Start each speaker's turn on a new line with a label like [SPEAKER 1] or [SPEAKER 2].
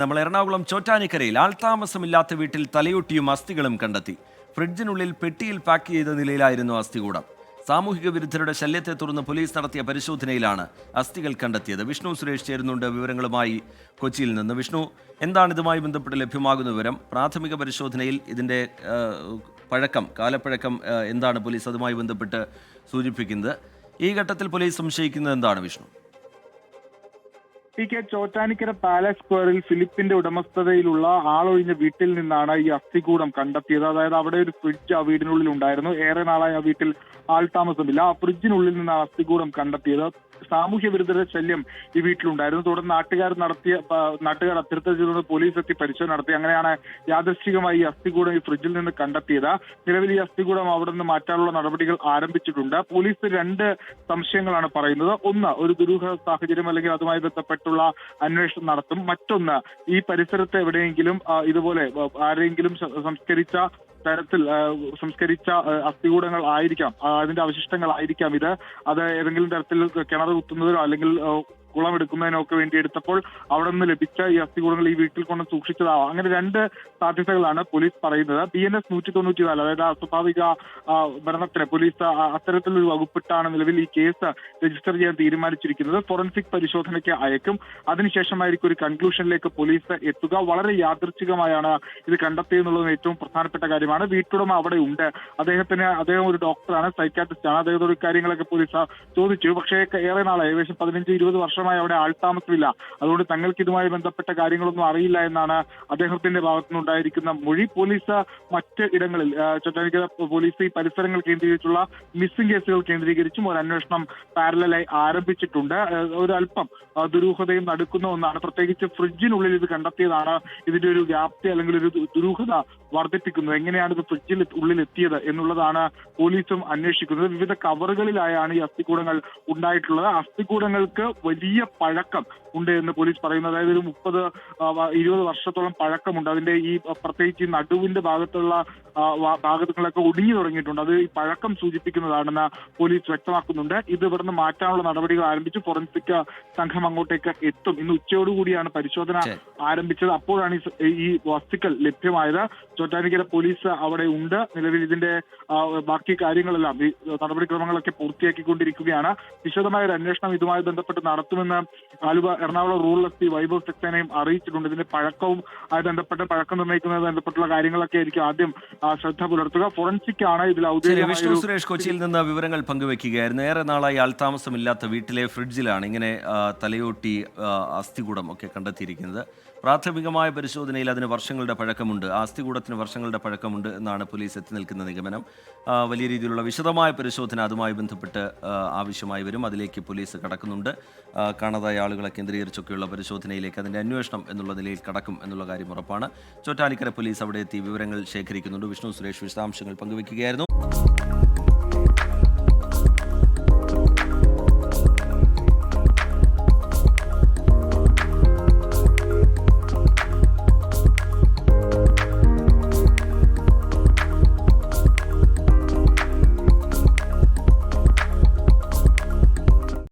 [SPEAKER 1] നമ്മൾ എറണാകുളം ചോറ്റാനിക്കരയിൽ ആൾതാമസമില്ലാത്ത വീട്ടിൽ തലയൊട്ടിയും അസ്ഥികളും കണ്ടെത്തി. ഫ്രിഡ്ജിനുള്ളിൽ പെട്ടിയിൽ പാക്ക് ചെയ്ത നിലയിലായിരുന്നു അസ്ഥികൂടം. സാമൂഹിക വിരുദ്ധരുടെ ശല്യത്തെ തുടർന്ന് പോലീസ് നടത്തിയ പരിശോധനയിലാണ് അസ്ഥികൾ കണ്ടെത്തിയത്. വിഷ്ണു സുരേഷ് ചേരുന്നുണ്ട് വിവരങ്ങളുമായി. കൊച്ചിയിൽ നിന്ന് വിഷ്ണു എന്താണ് ഇതുമായി ബന്ധപ്പെട്ട് ലഭ്യമാകുന്ന വിവരം? പ്രാഥമിക പരിശോധനയിൽ ഇതിന്റെ പഴക്കം കാലപ്പഴക്കം എന്താണ് പോലീസ് അതുമായി ബന്ധപ്പെട്ട് സൂചിപ്പിക്കുന്നത്? ഈ ഘട്ടത്തിൽ പോലീസ് സംശയിക്കുന്നത് എന്താണ് Vishnu?
[SPEAKER 2] T K Chottanikkara palace സ്ക്വയറിൽ ഫിലിപ്പിന്റെ ഉടമസ്ഥതയിലുള്ള ആളൊഴിഞ്ഞ വീട്ടിൽ നിന്നാണ് ഈ അസ്ഥികൂടം കണ്ടെത്തിയത്. അതായത് അവിടെ ഒരു ഫ്രിഡ്ജ് ആ വീടിനുള്ളിൽ ഉണ്ടായിരുന്നു. ഏറെ നാളായി ആ വീട്ടിൽ ആൾ താമസമില്ല. ആ ഫ്രിഡ്ജിനുള്ളിൽ നിന്നാണ് അസ്ഥികൂടം കണ്ടെത്തിയത്. സാമൂഹ്യ വിരുദ്ധരുടെ ശല്യം ഈ വീട്ടിലുണ്ടായിരുന്നു. തുടർന്ന് നാട്ടുകാർ നടത്തിയ നാട്ടുകാർ അഭ്യർത്ഥന ചെയ്തുകൊണ്ട് പോലീസ് എത്തി പരിശോധന നടത്തി. അങ്ങനെയാണ് യാദൃശ്ചികമായി ഈ അസ്ഥികൂടം ഈ ഫ്രിഡ്ജിൽ നിന്ന് കണ്ടെത്തിയത്. നിലവിൽ ഈ അസ്ഥികൂടം അവിടെ നിന്ന് മാറ്റാനുള്ള നടപടികൾ ആരംഭിച്ചിട്ടുണ്ട്. പോലീസ് രണ്ട് സംശയങ്ങളാണ് പറയുന്നത്. ഒന്ന് ഒരു ദുരൂഹ സാഹചര്യം അല്ലെങ്കിൽ അതുമായി ബന്ധപ്പെട്ടുള്ള അന്വേഷണം നടത്തും. മറ്റൊന്ന് ഈ പരിസരത്ത് എവിടെയെങ്കിലും ഇതുപോലെ ആരെങ്കിലും സംസ്കരിച്ച തരത്തിൽ സംസ്കരിച്ച അസ്ഥികൂടങ്ങൾ ആയിരിക്കാം അതിന്റെ അവശിഷ്ടങ്ങൾ ആയിരിക്കാം ഇത്. അത് ഏതെങ്കിലും തരത്തിൽ കിണർ കുത്തുന്നതിനോ അല്ലെങ്കിൽ ആ, കുളം എടുക്കുന്നതിനൊക്കെ വേണ്ടി എടുത്തപ്പോൾ അവിടെ നിന്ന് ലഭിച്ച ഈ അസ്ഥികൂടങ്ങൾ ഈ വീട്ടിൽ കൊണ്ട് സൂക്ഷിച്ചതാവാം. അങ്ങനെ രണ്ട് സാധ്യതകളാണ് പോലീസ് പറയുന്നത്. ബി എൻ എസ് നൂറ്റി തൊണ്ണൂറ്റി നാല് അതായത് അസ്വാഭാവിക മരണത്തിന് പോലീസ് അത്തരത്തിലൊരു വകുപ്പിട്ടാണ് നിലവിൽ ഈ കേസ് രജിസ്റ്റർ ചെയ്യാൻ തീരുമാനിച്ചിരിക്കുന്നത്. ഫോറൻസിക് പരിശോധനയ്ക്ക് അയക്കും. അതിനുശേഷമായിരിക്കും ഒരു കൺക്ലൂഷനിലേക്ക് പോലീസ് എത്തുക. വളരെ യാദൃച്ഛികമായാണ് ഇത് കണ്ടെത്തിയെന്നുള്ളത് ഏറ്റവും പ്രധാനപ്പെട്ട കാര്യമാണ്. വീട്ടുടമ അവിടെ ഉണ്ട് അദ്ദേഹത്തിന് അദ്ദേഹം ഒരു ഡോക്ടറാണ് സൈക്കാട്രിസ്റ്റ് ആണ് അദ്ദേഹത്തോട് കാര്യങ്ങളൊക്കെ പോലീസ് ചോദിച്ചു. പക്ഷേ ഏറെ നാളായി. ഏകദേശം പതിനഞ്ച് ഇരുപത് വർഷമായി അവിടെ ആൾതാമസമില്ല അതുകൊണ്ട് തങ്ങൾക്ക് ഇതുമായി ബന്ധപ്പെട്ട കാര്യങ്ങളൊന്നും അറിയില്ല എന്നാണ് അദ്ദേഹത്തിന്റെ ഭാഗത്തുനിന്നുണ്ടായിരിക്കുന്ന മൊഴി പോലീസ് മറ്റ് ഇടങ്ങളിൽ ആ, പോലീസ് ഈ പരിസരങ്ങൾ കേന്ദ്രീകരിച്ചുള്ള മിസ്സിംഗ് കേസുകൾ കേന്ദ്രീകരിച്ചും ഒരു അന്വേഷണം പാരലായി ആരംഭിച്ചിട്ടുണ്ട്. ഒരു അല്പം ദുരൂഹതയും നടക്കുന്ന ഒന്നാണ്. പ്രത്യേകിച്ച് ഫ്രിഡ്ജിനുള്ളിൽ ഇത് കണ്ടെത്തിയതാണ്. ഇതിന്റെ ഒരു വ്യാപ്തി അല്ലെങ്കിൽ ഒരു ദുരൂഹത വർദ്ധിപ്പിക്കുന്നത് എങ്ങനെയാണ് ഇത് ഫ്രിഡ്ജിൽ ഉള്ളിൽ എത്തിയത് എന്നുള്ളതാണ് പോലീസും അന്വേഷിക്കുന്നത്. വിവിധ കവറുകളിലായാണ് ഈ അസ്ഥികൂടങ്ങൾ ഉണ്ടായിട്ടുള്ളത്. അസ്ഥികൂടങ്ങൾക്ക് വലിയ പഴക്കം ഉണ്ട് എന്ന് പോലീസ് പറയുന്നു അതായത് ഒരു മുപ്പത് ഇരുപത് വർഷത്തോളം പഴക്കമുണ്ട്. അതിന്റെ ഈ പ്രത്യേകിച്ച് ഈ നടുവിന്റെ ഭാഗത്തുള്ള ഭാഗത്തുകളൊക്കെ ഒടിഞ്ഞു തുടങ്ങിയിട്ടുണ്ട്. അത് ഈ പഴക്കം സൂചിപ്പിക്കുന്നതാണെന്ന് പോലീസ് വ്യക്തമാക്കുന്നുണ്ട്. ഇത് ഇവിടുന്ന് മാറ്റാനുള്ള നടപടികൾ ആരംഭിച്ചു. ഫോറൻസിക് സംഘം അങ്ങോട്ടേക്ക് എത്തും. ഇന്ന് ഉച്ചയോടുകൂടിയാണ് പരിശോധന ആരംഭിച്ചത്. അപ്പോഴാണ് ഈ വസ്തുക്കൾ ലഭ്യമായത്. ചോറ്റാനിക്കര പോലീസ് അവിടെ ഉണ്ട്. നിലവിൽ ഇതിന്റെ ബാക്കി കാര്യങ്ങളെല്ലാം ഈ നടപടിക്രമങ്ങളൊക്കെ പൂർത്തിയാക്കിക്കൊണ്ടിരിക്കുകയാണ്. വിശദമായ ഒരു അന്വേഷണം ഇതുമായി ബന്ധപ്പെട്ട് നടത്തുമെന്ന് Aluva Ernakulam rural S P Vaibhav സക്സേനയും അറിയിച്ചിട്ടുണ്ട്. ഇതിന്റെ പഴക്കവും അത് ബന്ധപ്പെട്ട് പഴക്കം നിർണയിക്കുന്നത് ബന്ധപ്പെട്ടുള്ള കാര്യങ്ങളൊക്കെ ആയിരിക്കും ആദ്യം ശ്രദ്ധ പുലർത്തുക. ഫോറൻസിക് ആണ് ഇതിൽ ഔദ്യോഗിക
[SPEAKER 1] വിഷ്ണു സുരേഷ് കൊച്ചിയിൽ നിന്ന് വിവരങ്ങൾ പങ്കുവെക്കുകയായിരുന്നു. ഏറെ നാളായി ആൾതാമസമില്ലാത്ത വീട്ടിലെ ഫ്രിഡ്ജിലാണ് ഇങ്ങനെ തലയോട്ടി അസ്ഥികൂടം ഒക്കെ കണ്ടെത്തിയിരിക്കുന്നത്. പ്രാഥമികമായ പരിശോധനയിൽ അതിന് വർഷങ്ങളുടെ പഴക്കമുണ്ട്. ആസ്തികൂടത്തിന് വർഷങ്ങളുടെ പഴക്കമുണ്ട് എന്നാണ് പോലീസ് എത്തി നിൽക്കുന്ന നിഗമനം. വലിയ രീതിയിലുള്ള വിശദമായ പരിശോധന അതുമായി ബന്ധപ്പെട്ട് ആവശ്യമായി വരും. അതിലേക്ക് പോലീസ് കടക്കുന്നുണ്ട്. കാണാതായ ആളുകളെ കേന്ദ്രീകരിച്ചൊക്കെയുള്ള പരിശോധനയിലേക്ക് അതിന്റെ അന്വേഷണം എന്നുള്ള നിലയിൽ കടക്കും എന്നുള്ള കാര്യം ഉറപ്പാണ്. ചോറ്റാലിക്കര പോലീസ് അവിടെ എത്തി വിവരങ്ങൾ ശേഖരിക്കുന്നുണ്ട്. വിഷ്ണു സുരേഷ് വിശദാംശങ്ങൾ പങ്കുവയ്ക്കുകയായിരുന്നു.